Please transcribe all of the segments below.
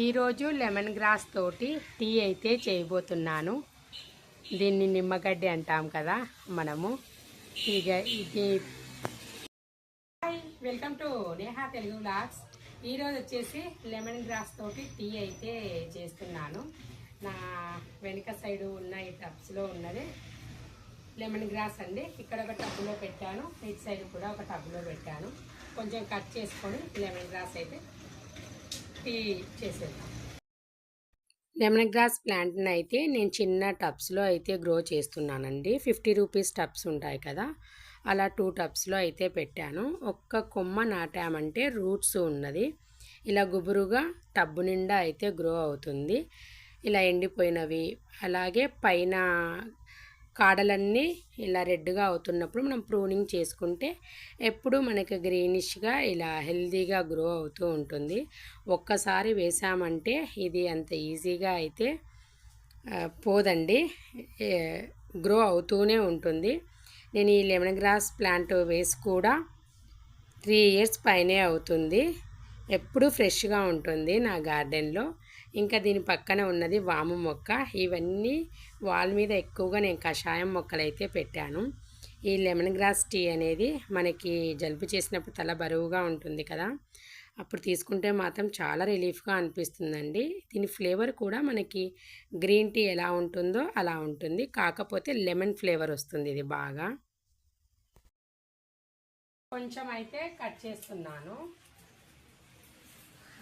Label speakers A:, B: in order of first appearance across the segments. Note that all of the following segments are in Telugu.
A: ఈరోజు లెమన్ గ్రాస్ తోటి టీ అయితే చేయబోతున్నాను. దీన్ని నిమ్మగడ్డి అంటాం కదా మనము. ఇక ఇది hi welcome to Neha Telugu blogs ఈరోజు వచ్చేసి లెమన్ గ్రాస్ తోటి టీ అయితే చేస్తున్నాను. నా వెనుక సైడు ఉన్న ఈ టబ్స్లో ఉన్నది లెమన్ గ్రాస్ అండి. ఇక్కడ ఒక టబ్లో పెట్టాను. ఇటు సైడ్ కూడా ఒక టబ్లో పెట్టాను. కొంచెం కట్ చేసుకొని లెమన్ గ్రాస్ అయితే టీ చేసేద్దాం. లెమన్ గ్రాస్ ప్లాంట్ని అయితే నేను చిన్న టబ్స్లో అయితే గ్రో చేస్తున్నానండి. ఫిఫ్టీ రూపీస్ టబ్స్ ఉంటాయి కదా అలా టూ టబ్స్లో అయితే పెట్టాను. ఒక్క కొమ్మ నాటామంటే రూట్స్ ఉన్నది. ఇలా గుబురుగా టబ్బు నిండా అయితే గ్రో అవుతుంది. ఇలా ఎండిపోయినవి అలాగే పైన కాడలన్నీ ఇలా రెడ్గా అవుతున్నప్పుడు మనం ప్రూనింగ్ చేసుకుంటే ఎప్పుడు మనకి గ్రీనిష్గా ఇలా హెల్తీగా గ్రో అవుతూ ఉంటుంది. ఒక్కసారి వేసామంటే ఇది అంత ఈజీగా అయితే పోదండి. గ్రో అవుతూనే ఉంటుంది. నేను ఈ లెమన్ గ్రాస్ ప్లాంట్ వేసి కూడా త్రీ ఇయర్స్ పైనే అవుతుంది. ఎప్పుడు ఫ్రెష్గా ఉంటుంది నా గార్డెన్లో. ఇంకా దీని పక్కన ఉన్నది వాము మొక్క. ఇవన్నీ వాల్ మీద ఎక్కువగా నేను కషాయం మొక్కలు అయితే పెట్టాను. ఈ లెమన్ గ్రాస్ టీ అనేది మనకి జలుబు చేసినప్పుడు తల బరువుగా ఉంటుంది కదా. అప్పుడు తీసుకుంటే మాత్రం చాలా రిలీఫ్గా అనిపిస్తుందండి. దీని ఫ్లేవర్ కూడా మనకి గ్రీన్ టీ ఎలా ఉంటుందో అలా ఉంటుంది. కాకపోతే లెమన్ ఫ్లేవర్ వస్తుంది ఇది బాగా. కొంచెం అయితే కట్ చేస్తున్నాను.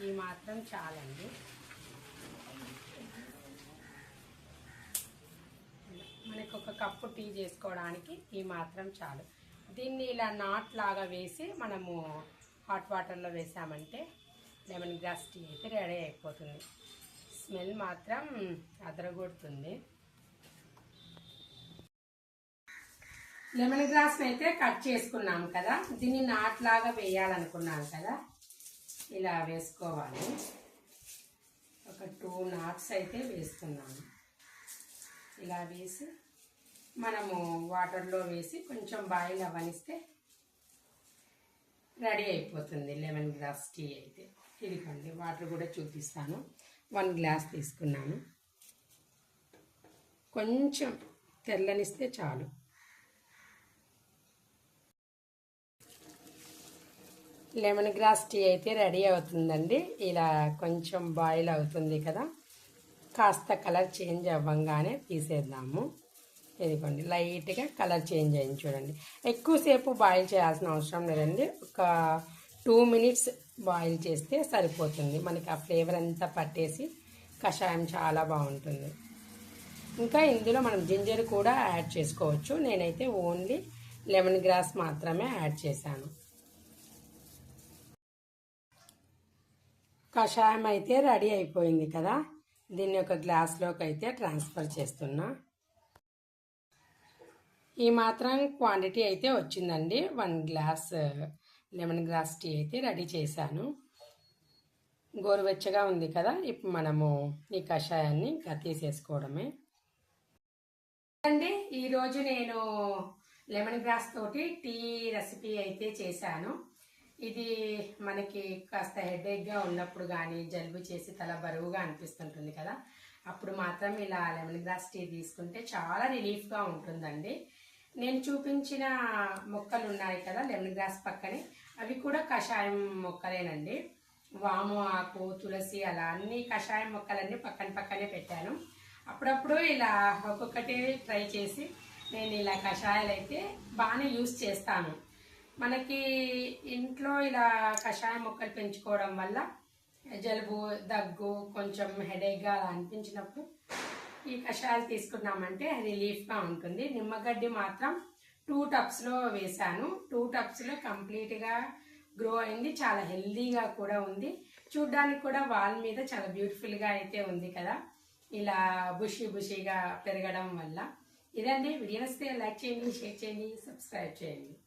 A: ఈ మాత్రం చాలండి. మనకు ఒక కప్పు టీ చేసుకోవడానికి ఈ మాత్రం చాలు. దీన్ని ఇలా నాట్ లాగా వేసి మనము హాట్ వాటర్లో వేసామంటే లెమన్ గ్రాస్ టీ అయితే రెడీ అయిపోతుంది. స్మెల్ మాత్రం అదరగొడుతుంది. లెమన్ గ్రాస్ని అయితే కట్ చేసుకున్నాం కదా. దీన్ని నాట్ లాగా వేయాలనుకున్నాం కదా. ఇలా వేసుకోవాలి. ఒక టూ నాట్స్ అయితే వేస్తున్నాను. ఇలా వేసి మనము వాటర్లో వేసి కొంచెం బాయిల్ అవ్వనిస్తే రెడీ అయిపోతుంది. లెమన్ గ్లాస్ టీ అయితే. ఇదిగోండి వాటర్ కూడా చూపిస్తాను. వన్ గ్లాస్ తీసుకున్నాను. కొంచెం తెల్లనిస్తే చాలు. లెమన్ గ్రాస్ టీ అయితే రెడీ అవుతుందండి. ఇలా కొంచెం బాయిల్ అవుతుంది కదా. కాస్త కలర్ చేంజ్ అవ్వంగానే తీసేద్దాము. ఇదిగోండి లైట్గా కలర్ చేంజ్ అయింది చూడండి. ఎక్కువసేపు బాయిల్ చేయాల్సిన అవసరం లేదండి. ఒక టూ మినిట్స్ బాయిల్ చేస్తే సరిపోతుంది. మనకి ఆ ఫ్లేవర్ అంతా పట్టేసి కషాయం చాలా బాగుంటుంది. ఇంకా ఇందులో మనం జింజర్ కూడా యాడ్ చేసుకోవచ్చు. నేనైతే ఓన్లీ లెమన్ గ్రాస్ మాత్రమే యాడ్ చేశాను. కషాయం అయితే రెడీ అయిపోయింది కదా. దీన్ని ఒక గ్లాస్లోకి అయితే ట్రాన్స్ఫర్ చేస్తున్నా. ఈ మాత్రం క్వాంటిటీ అయితే వచ్చిందండి. One glass lemon grass tea అయితే రెడీ చేశాను. గోరువెచ్చగా ఉంది కదా ఇప్పుడు మనము ఈ కషాయాన్ని ఇంకా తీసేసుకోవడమే. అండి ఈరోజు నేను లెమన్ గ్రాస్ తోటి టీ రెసిపీ అయితే చేశాను. ఇది మనకి కాస్త హెడేక్గా ఉన్నప్పుడు కానీ జలుబు చేసి తల బరువుగా అనిపిస్తుంటుంది కదా అప్పుడు మాత్రం ఇలా లెమన్ గ్రాస్ టీ తీసుకుంటే చాలా రిలీఫ్గా ఉంటుందండి. నేను చూపించిన మొక్కలు ఉన్నాయి కదా లెమన్ గ్రాస్ పక్కనే అవి కూడా కషాయం మొక్కలేనండి. వాము ఆకు తులసి అలా అన్ని కషాయం మొక్కలన్నీ పక్కన పక్కనే పెట్టాను. అప్పుడప్పుడు ఇలా ఒక్కొక్కటి ట్రై చేసి నేను ఇలా కషాయాలు అయితే బాగానే యూస్ చేస్తాను. మనకి ఇంట్లో ఇలా కషాయం మొక్కలు పెంచుకోవడం వల్ల జలుబు దగ్గు కొంచెం హెడేక్గా అలా అనిపించినప్పుడు ఈ కషాయాలు తీసుకున్నామంటే రిలీఫ్గా ఉంటుంది. నిమ్మగడ్డి మాత్రం టూ టప్స్లో వేశాను. టూ టప్స్లో కంప్లీట్గా గ్రో అయింది. చాలా హెల్దీగా కూడా ఉంది. చూడ్డానికి కూడా వాల్ మీద చాలా బ్యూటిఫుల్గా అయితే ఉంది కదా. ఇలా బుషి బుషిగా పెరగడం వల్ల. ఇదండి. వీడియోస్తే లైక్ చేయండి షేర్ చేయండి సబ్స్క్రైబ్ చేయండి.